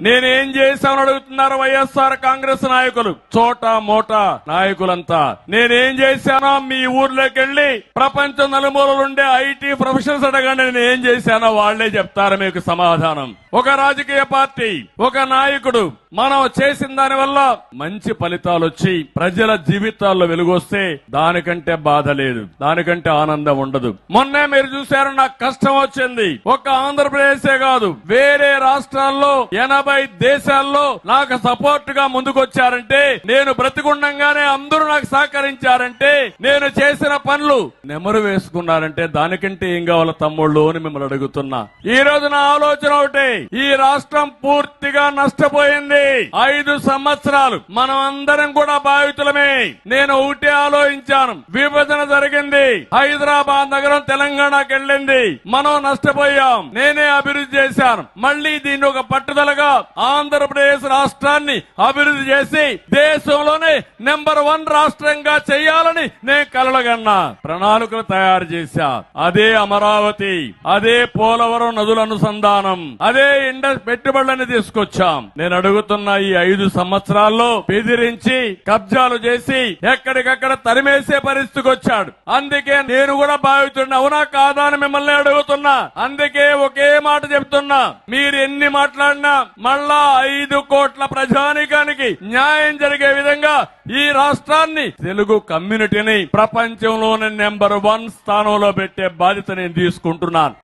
నేనేం చేశామని అడుగుతున్నారు వైఎస్ఆర్ కాంగ్రెస్ నాయకులు? చోట మోట నాయకులంతా. నేనేం చేశానో మీ ఊర్లోకి వెళ్ళి ప్రపంచం నలుమూలలుండే ఐటీ ప్రొఫెషనల్స్ అడగండి. నేను ఏం చేశానో వాళ్ళే చెప్తారు మీకు సమాధానం. ఒక రాజకీయ పార్టీ ఒక నాయకుడు మనం చేసిన దాని వల్ల మంచి ఫలితాలు వచ్చి ప్రజల జీవితాల్లో వెలుగొస్తే దానికంటే బాధ లేదు దానికంటే ఆనందం ఉండదు. మొన్నే మీరు చూశారు నాకు కష్టం వచ్చింది. ఒక ఆంధ్రప్రదేశే కాదు వేరే రాష్ట్రాల్లో ఎనభై దేశాల్లో నాకు సపోర్ట్గా ముందుకొచ్చారంటే నేను బ్రతికుండంగానే అందరూ నాకు సహకరించారంటే నేను చేసిన పనులు నెమరు వేసుకున్నారంటే దానికంటే ఏం కావాల తమ్ముళ్ళు అని మిమ్మల్ని అడుగుతున్నా. ఈ రోజు నా ఆలోచన ఒకటే ఈ రాష్ట్రం పూర్తిగా నష్టపోయింది. ఐదు సంవత్సరాలు మనం అందరం కూడా బాధితులమే. నేను ఒకటే ఆలోచించాను. విభజన జరిగింది. హైదరాబాద్ నగరం తెలంగాణకి వెళ్ళింది. మనం నష్టపోయాం. నేనే అభివృద్ధి చేశాను. మళ్ళీ దీన్ని ఒక పట్టుదలగా ఆంధ్రప్రదేశ్ రాష్ట్రాన్ని అభివృద్ధి చేసి దేశంలోనే నెంబర్ వన్ రాష్ట్రంగా చేయాలని నేను కలలుగన్నా. ప్రణాళికలు తయారు చేశా. అదే అమరావతి అదే పోలవరం నదుల అనుసంధానం అదే ఇండస్ పెట్టుబడులని తీసుకొచ్చాం. నేను జరుగుతున్న ఈ ఐదు సంవత్సరాల్లో బెదిరించి కబ్జాలు చేసి ఎక్కడికక్కడ తరిమేసే పరిస్థితికి వచ్చాడు. అందుకే నేను కూడా భావితున్నా అవునా కాదా అని మిమ్మల్ని అడుగుతున్నా. అందుకే ఒకే మాట చెప్తున్నా మీరు ఎన్ని మాట్లాడినా మళ్ళా ఐదు కోట్ల ప్రజానికానికి న్యాయం జరిగే విధంగా ఈ రాష్ట్రాన్ని తెలుగు కమ్యూనిటీని ప్రపంచంలోనే నెంబర్ వన్ స్థానంలో పెట్టే బాధ్యత నేను తీసుకుంటున్నాను.